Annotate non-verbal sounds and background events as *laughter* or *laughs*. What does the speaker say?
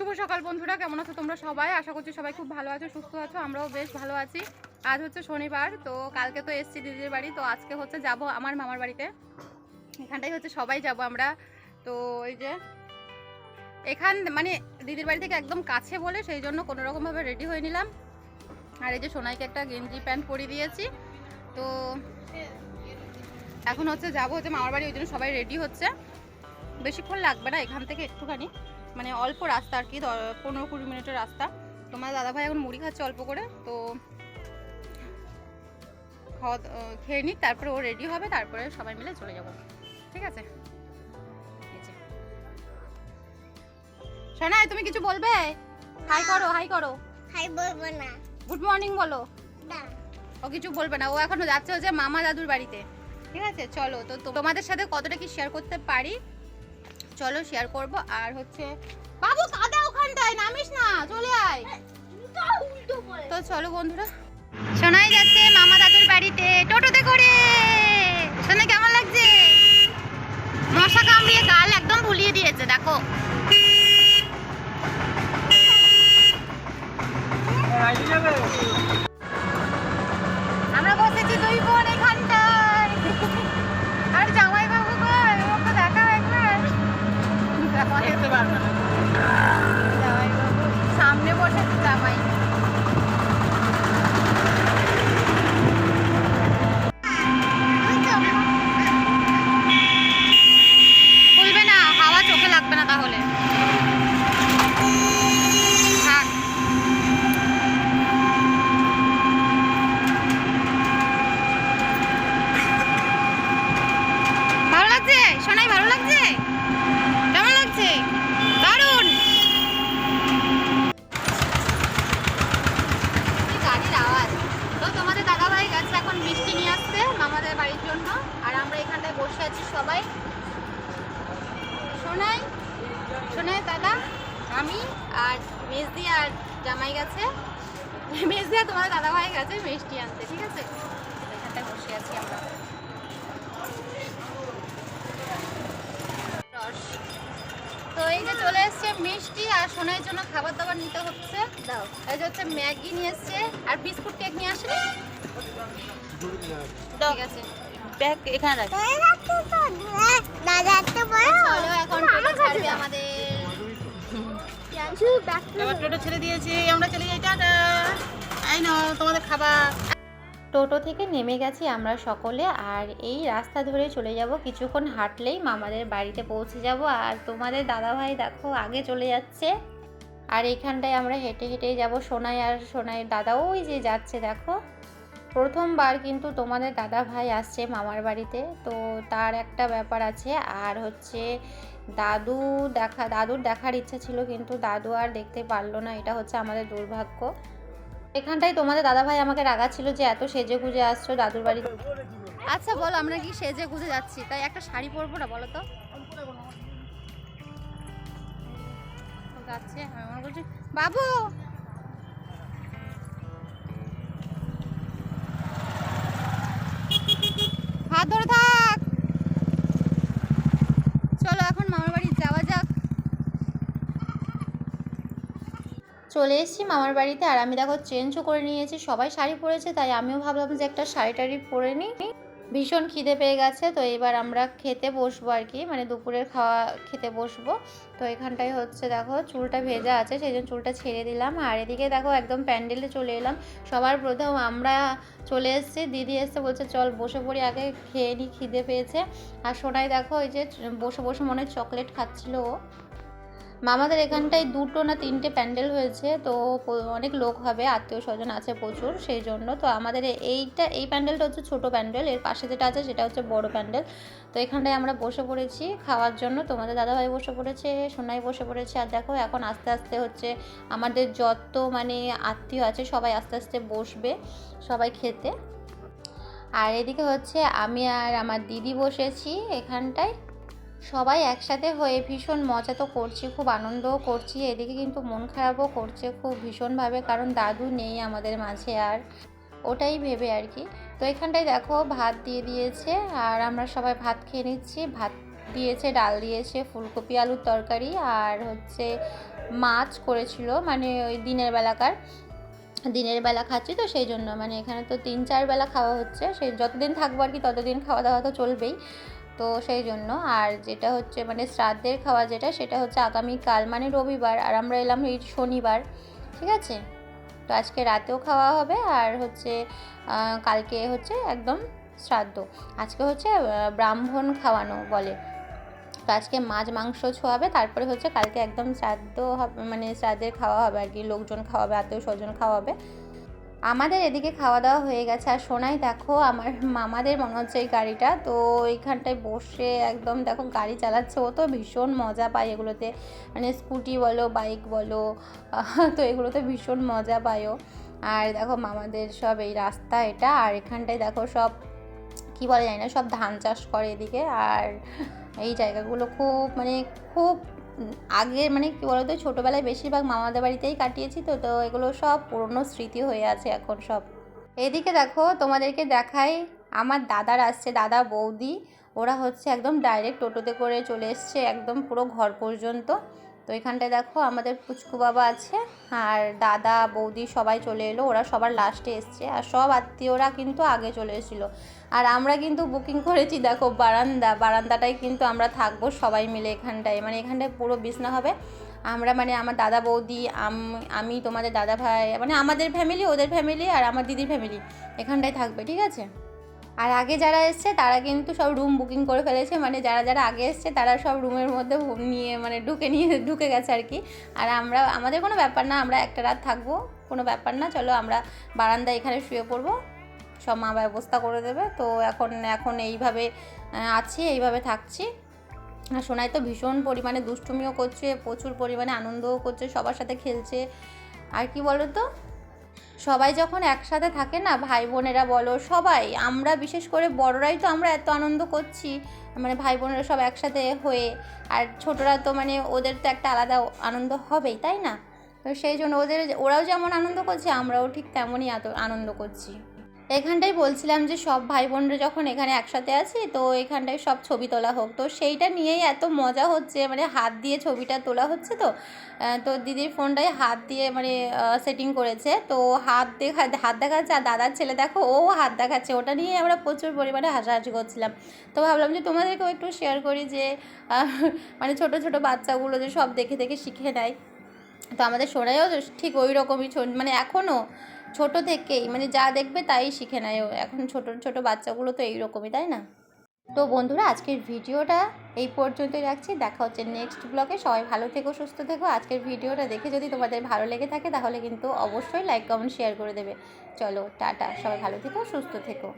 শুভ সকাল বন্ধুরা, কেমন আছো তোমরা সবাই? আশা করছি সবাই খুব ভালো আছো, সুস্থ আছো, আমরাও বেশ ভালো আছি। আজ হচ্ছে শনিবার, তো কালকে তো এসছি দিদির বাড়ি, তো আজকে হচ্ছে যাব আমার মামার বাড়িতে। এখানটাই হচ্ছে সবাই যাব আমরা। তো এই যে, এখান মানে দিদির বাড়ি থেকে একদম কাছে বলে সেই জন্য কোনো রকমভাবে রেডি হয়ে নিলাম। আর এই যে সোনাইকে একটা গেঞ্জি প্যান্ট পরিয়ে দিয়েছি। তো এখন হচ্ছে যাব হচ্ছে মামার বাড়ি, ওই জন্য সবাই রেডি হচ্ছে। বেশিক্ষণ লাগবে না এখান থেকে একটুখানি। মানে অল্প রাস্তা আর কি পনেরো কুড়ি মিনিটের রাস্তা। তোমার দাদাভাই এখন মুড়ি খাচ্ছে অল্প করে তো খাওয়া খেয়ে নিক তারপরে ও রেডি হবে তারপরে সবাই মিলে চলে যাব। ঠিক আছে? সোনাই তুমি কিছু বলবে? হাই করো হাই করো। হাই বলব না। গুড মর্নিং বলো। না। ও কিছু বলবে না ও এখনও যাচ্ছে হচ্ছে মামা দাদুর বাড়িতে। ঠিক আছে? চলো তো- তোমাদের সাথে কতটা কি শেয়ার করতে পারি? চলো শেয়ার করব। আর হচ্ছে বাবু কাদা ওখানটায় নামিস না চলে আয়। তো চলো বন্ধুরা শোনাই যাচ্ছে মামা দাদুর বাড়িতে টোটোতে করে। শোনা কেমন লাগছে? মশা কামড়িয়ে গাল একদম ভুলিয়ে দিয়েছে দেখো। জামাই গেছে মেজদি আর তোমাদের দাদাভাই গেছে মিষ্টি আনতে ঠিক আছে? তো এখানটায় বসে আছি আমরা। তো এই যে চলে এসছে মিষ্টি আর সোনার জন্য খাবার দাবার নিতে হচ্ছে। দাও। এই যে হচ্ছে ম্যাগি নিয়ে এসছে আর বিস্কুট কেক নিয়ে আসলে ঠিক আছে। ব্যাগ এখানে রাখ। দাদা চলো এখন ছাড়বে আমাদের। এবার টোটো ছেড়ে দিয়েছি আমরা চলে যাই টাটা। তোমাদের খাবার। টোটো থেকে নেমে গেছি আমরা সকলে আর এই রাস্তা ধরে চলে যাব। কিছুক্ষণ হাঁটলেই মামাদের বাড়িতে পৌঁছে যাব আর তোমাদের দাদাভাই দেখো আগে চলে যাচ্ছে। আর এইখানটায় আমরা হেঁটে হেঁটেই যাব সোনাই আর সোনাইয়ের দাদা ওই যে যাচ্ছে দেখো। প্রথমবার কিন্তু তোমাদের দাদা ভাই আসছে মামার বাড়িতে তো তার একটা ব্যাপার আছে আর হচ্ছে দাদু দেখা, দাদুর দেখার ইচ্ছা ছিল, কিন্তু দাদু আর দেখতে পারল না। এটা হচ্ছে আমাদের দুর্ভাগ্য। এখানটায় তোমাদের দাদাভাই আমাকে রাগাচ্ছিল যে এত সেজে গুজে আসছো দাদুর বাড়ি। আচ্ছা বলো, আমরা কি সেজে গুজে যাচ্ছি? তাই একটা শাড়ি পরবো না, বলো তো? বাবু! হাত ধরে থাক চলো এখন মামার বাড়ি যাওয়া যাক চলে এসেছি মামার বাড়িতে আর আমি দেখো চেঞ্জও করে নিয়েছি, সবাই শাড়ি পরেছে, তাই আমিও ভাবলাম যে একটা শাড়ি টাড়ি পরে নিই ভীষণ খিদে পেয়ে গেছে, তো এবার আমরা খেতে বসবো আর কি মানে দুপুরের খাওয়া খেতে বসবো। তো এখানটায় হচ্ছে দেখো চুলটা ভেজা আছে, সেই জন্য চুলটা ছেড়ে দিলাম। আর এদিকে দেখো একদম প্যান্ডেলে চলে এলাম, সবার প্রথম আমরা চলে এসেছি, দিদি এসছে বলছে, চল বসে পড়ি, আগে খেয়ে নিই খিদে পেয়েছে। আর সোনাই দেখো ওই যে বসে বসে মনে চকলেট খাচ্ছিল ও। মামাদের এখানটায় দুটো না তিনটে প্যান্ডেল হয়েছে, তো অনেক লোক হবে আত্মীয় স্বজন আছে প্রচুর, সেই জন্য তো আমাদের এইটা, এই প্যান্ডেলটা হচ্ছে ছোট প্যান্ডেল, এর পাশে যেটা আছে সেটা হচ্ছে বড় প্যান্ডেল। তো এখানটায় আমরা বসে পড়েছি খাওয়ার জন্য, তোমাদের দাদাভাই বসে পড়েছে, সোনাই বসে পড়েছে, আর দেখো এখন আস্তে আস্তে হচ্ছে আমাদের যত মানে আত্মীয় আছে সবাই আস্তে আস্তে বসবে, সবাই খেতে। আর এদিকে হচ্ছে আমি আর আমার দিদি বসেছি এখানটায়। সবাই একসাথে হয়ে ভীষণ মজা তো করছি, খুব আনন্দও করছি, এদিকে কিন্তু মন খারাপও করছে খুব ভীষণভাবে, কারণ দাদু নেই আমাদের মাঝে আর ওটাই ভেবে আর কি। তো এখানটায় দেখো ভাত দিয়ে দিয়েছে, আর আমরা সবাই ভাত খেয়ে নিচ্ছি, ভাত দিয়েছে, ডাল দিয়েছে, ফুলকপি, আলুর তরকারি, আর হচ্ছে মাছ করেছিল মানে ওই দিনের বেলাকার, দিনের বেলা খাচ্ছি তো সেই জন্য মানে এখানে তো তিন চার বেলা খাওয়া হচ্ছে, সেই যতদিন থাকব আর কি ততদিন খাওয়া দাওয়া তো চলবেই। তো সেই জন্য। আর যেটা হচ্ছে মানে শ্রাদ্ধের খাওয়া যেটা, সেটা হচ্ছে আগামীকাল মানে রবিবার, আর আমরা এলাম এই শনিবার, ঠিক আছে? তো আজকে রাতেও খাওয়া হবে, আর হচ্ছে কালকে হচ্ছে একদম শ্রাদ্ধ। আজকে হচ্ছে ব্রাহ্মণ খাওয়ানো বলে। তো আজকে মাছ মাংস ছোঁয়াবে, তারপরে হচ্ছে কালকে একদম শ্রাদ্ধ হবে মানে শ্রাদ্ধের খাওয়া হবে আর কি, লোকজন খাওয়াবে, আত্মীয় স্বজন খাওয়াবে। আমাদের এদিকে খাওয়া দাওয়া হয়ে গেছে। আর সোনাই, দেখো, আমার মামাদের মনে হচ্ছে এই গাড়িটা। তো এইখানটায় বসে একদম, দেখো, গাড়ি চালাচ্ছে। ও তো ভীষণ মজা পায় এগুলোতে। মানে স্কুটি বলো, বাইক বলো তো এগুলোতে ভীষণ মজা পায়ও আর দেখো, মামাদের সব এই রাস্তা এটা। আর এখানটায় দেখো, সব, কি বলে জানি না, সব ধান চাষ করে এদিকে। আর এই জায়গাগুলো খুব মানে খুব আগে মানে কি বলতো, ছোটোবেলায় বেশিরভাগ মামাদের বাড়িতেই কাটিয়েছি তো তো এগুলো সব পুরনো স্মৃতি হয়ে আছে এখন সব। এদিকে দেখো, তোমাদেরকে দেখাই, আমার দাদার আসছে, দাদা বৌদি, ওরা হচ্ছে একদম ডাইরেক্ট টোটোতে করে চলে এসছে, একদম পুরো ঘর পর্যন্ত। তো এখানটায় দেখো আমাদের পুচকু বাবা আছে আর দাদা, বৌদি সবাই চলে এলো। ওরা সবার লাস্টে এসছে আর সব আত্মীয়রা কিন্তু আগে চলে এসেছিল। আর আমরা কিন্তু বুকিং করেছি দেখো বারান্দা বারান্দাটাই কিন্তু আমরা থাকব সবাই মিলে এখানটায়। মানে এখানটায় পুরো বিছনা হবে। আমরা মানে আমার দাদা, বৌদি, আম- তোমাদের দাদা ভাই মানে আমাদের ফ্যামিলি ওদের ফ্যামিলি আর আমার দিদির ফ্যামিলি এখানটায় থাকবে, ঠিক আছে? আর আগে যারা এসছে, তারা কিন্তু সব রুম বুকিং করে ফেলেছে। মানে যারা যারা আগে এসছে, তারা সব রুমের মধ্যে নিয়ে মানে ঢুকে নিয়ে, *laughs* ঢুকে গেছে আর কি। আর আমরা, আমাদের কোনো ব্যাপার না, আমরা একটা রাত থাকব, কোনো ব্যাপার না। চলো আমরা বারান্দায় এখানে শুয়ে পড়ব। সব মা ব্যবস্থা করে দেবে। তো এখন এখন এইভাবে আছি, এইভাবে থাকছি। আর সোনাই তো ভীষণ পরিমাণে দুষ্টুমিও করছে, প্রচুর পরিমাণে আনন্দও করছে, সবার সাথে খেলছে। আর কি বলো তো সবাই যখন একসাথে থাকে না, ভাই বোনেরা বলো, সবাই, আমরা বিশেষ করে বড়রাই তো আমরা এত আনন্দ করছি মানে ভাই বোনেরা সব একসাথে হয়ে, আর ছোটরা তো মানে ওদের তো একটা আলাদা আনন্দ হবেই, তাই না? তো সেই জন্য ওদের, ওরাও যেমন আনন্দ করছে, আমরাও ঠিক তেমনই আনন্দ করছি। এখানটাই বলছিলাম যে সব ভাই বোনরা যখন এখানে একসাথে আছি, তো এখানটায় সব ছবি তোলা হোক। তো সেইটা নিয়েই এত মজা হচ্ছে মানে হাত দিয়ে ছবিটা তোলা হচ্ছে তো। তো দিদির ফোনটায় হাত দিয়ে মানে সেটিং করেছে। তো হাত দেখা, হাত দেখাচ্ছে, আর দাদার ছেলে দেখো, ও হাত দেখাচ্ছে। ওটা নিয়ে আমরা প্রচুর পরিমাণে হাসাহাসি করছিলাম। তো ভাবলাম যে তোমাদেরকেও একটু শেয়ার করি যে মানে ছোট ছোট বাচ্চাগুলো যে সব দেখে দেখে শিখে নেয়। তো আমাদের সোনাইও ঠিক ওই রকমই মানে এখনও ছোট থেকেই মানে যা দেখবে তাই শিখে নেয়। এখন ছোট ছোট বাচ্চাগুলো তো এইরকমই, তাই না? তো বন্ধুরা, আজকের ভিডিওটা এই পর্যন্তই রাখছি। দেখা হচ্ছে নেক্সট ব্লগে সবাই ভালো থেকো, সুস্থ থেকো। আজকের ভিডিওটা দেখে যদি তোমাদের ভালো লেগে থাকে, তাহলে কিন্তু অবশ্যই লাইক কমেন্ট শেয়ার করে দেবে। চলো, টাটা। সবাই ভালো থেকো, সুস্থ থেকো।